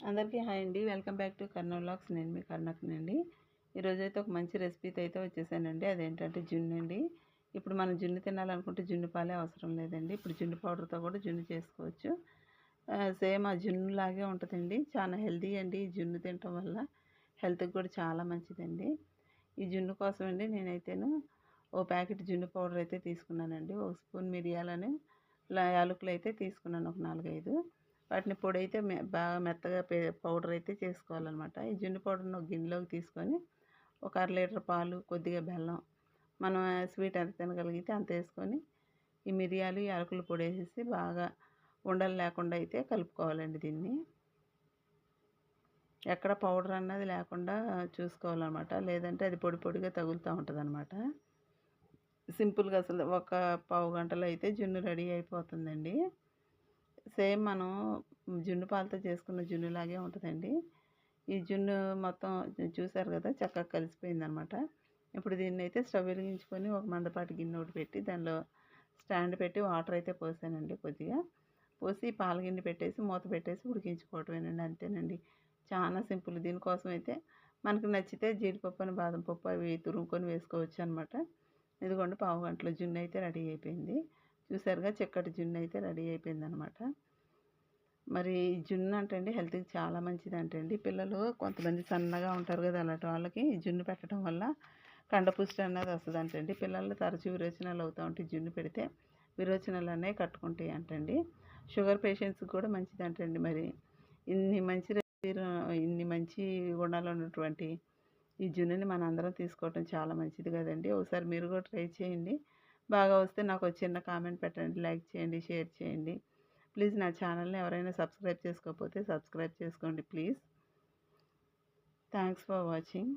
అందరికీ హాయ్ అండి. Welcome back to Karna vlogs. నేను మీ కర్ణకునండి ఈరోజు అయితే ఒక మంచి రెసిపీతో అయితే వచ్చేసానండి. అదేంటంటే జున్ను అండి. ఇప్పుడు మనం జున్ను తినాలనుకుంటే జున్ను పాలే అవసరం లేదండి. ఇప్పుడు జున్ను పౌడర్తో కూడా జున్ను చేసుకోవచ్చు. సేమ్ ఆ జున్ను లాగే ఉంటుందండి. చాలా హెల్తీ అండి ఈ జున్ను తినటం వల్ల. హెల్త్కి కూడా చాలా మంచిదండి. ఈ జున్ను కోసం అండి నేనైతేను ఓ ప్యాకెట్ జున్ను పౌడర్ అయితే తీసుకున్నానండి. ఒక స్పూన్ మిరియాలని యాలకులు అయితే తీసుకున్నాను. ఒక నాలుగైదు. వాటిని పొడి అయితే మె బాగా మెత్తగా పే పౌడర్ అయితే చేసుకోవాలన్నమాట. ఈ జున్ను పౌడర్ని ఒక గిన్నెలోకి తీసుకొని ఒక అర లీటర్ పాలు కొద్దిగా బెల్లం మనం స్వీట్ ఎంత తినగలిగితే అంత వేసుకొని ఈ మిరియాలు యాలకులు పొడి వేసేసి బాగా ఉండలు లేకుండా అయితే కలుపుకోవాలండి దీన్ని. ఎక్కడ పౌడర్ అన్నది లేకుండా చూసుకోవాలన్నమాట. లేదంటే అది పొడి పొడిగా తగులుతూ ఉంటుంది అనమాట సింపుల్గా అసలు ఒక పావు గంటలో అయితే జున్ను రెడీ అయిపోతుందండి. సేమ్ మనం జున్ను పాలతో చేసుకున్న జున్నులాగే ఉంటుందండి. ఈ జున్ను మొత్తం చూసారు కదా చక్కగా కలిసిపోయింది అనమాట ఇప్పుడు దీన్ని అయితే స్టవ్ వెలిగించుకొని ఒక మందపాటి గిన్నె ఒకటి పెట్టి దానిలో స్టాండ్ పెట్టి వాటర్ అయితే పోసానండి కొద్దిగా. పోసి పాల గిన్నె పెట్టేసి మూత పెట్టేసి ఉడికించుకోవటమేనండి అంతేనండి. చాలా సింపుల్. దీనికోసం అయితే మనకు నచ్చితే జీడిపప్పు అని బాదం పప్పు అవి తురుముకొని వేసుకోవచ్చు అనమాట ఇదిగోండి పావు గంటలో జున్ను అయితే రెడీ అయిపోయింది. చూసారుగా చిక్కటి జున్ను అయితే రెడీ అయిపోయింది అనమాట మరి జున్ను అంటండి హెల్త్కి చాలా మంచిది అంటండి పిల్లలు కొంతమంది సన్నగా ఉంటారు కదా అలాంటి వాళ్ళకి జున్ను పెట్టడం వల్ల కండపుష్టి అన్నది వస్తుంది అంటండి పిల్లలు తరచూ విరోచనాలు అవుతూ ఉంటాయి జున్ను పెడితే విరోచనాలు అనేవి కట్టుకుంటాయి అంటండి. షుగర్ పేషెంట్స్కి కూడా మంచిది అంటండి మరి. ఇన్ని మంచి ఇన్ని మంచి గుణాలు ఉన్నటువంటి ఈ జున్నుని మన అందరం తీసుకోవటం చాలా మంచిది కదండి. ఒకసారి మీరు కూడా ట్రై చేయండి. బాగా వస్తే నాకు చిన్న కామెంట్ పెట్టండి లైక్ చేయండి షేర్ చేయండి. ప్లీజ్ నా ఛానల్ని ఎవరైనా సబ్స్క్రైబ్ చేసుకోకపోతే సబ్స్క్రైబ్ చేసుకోండి ప్లీజ్. Thanks for watching.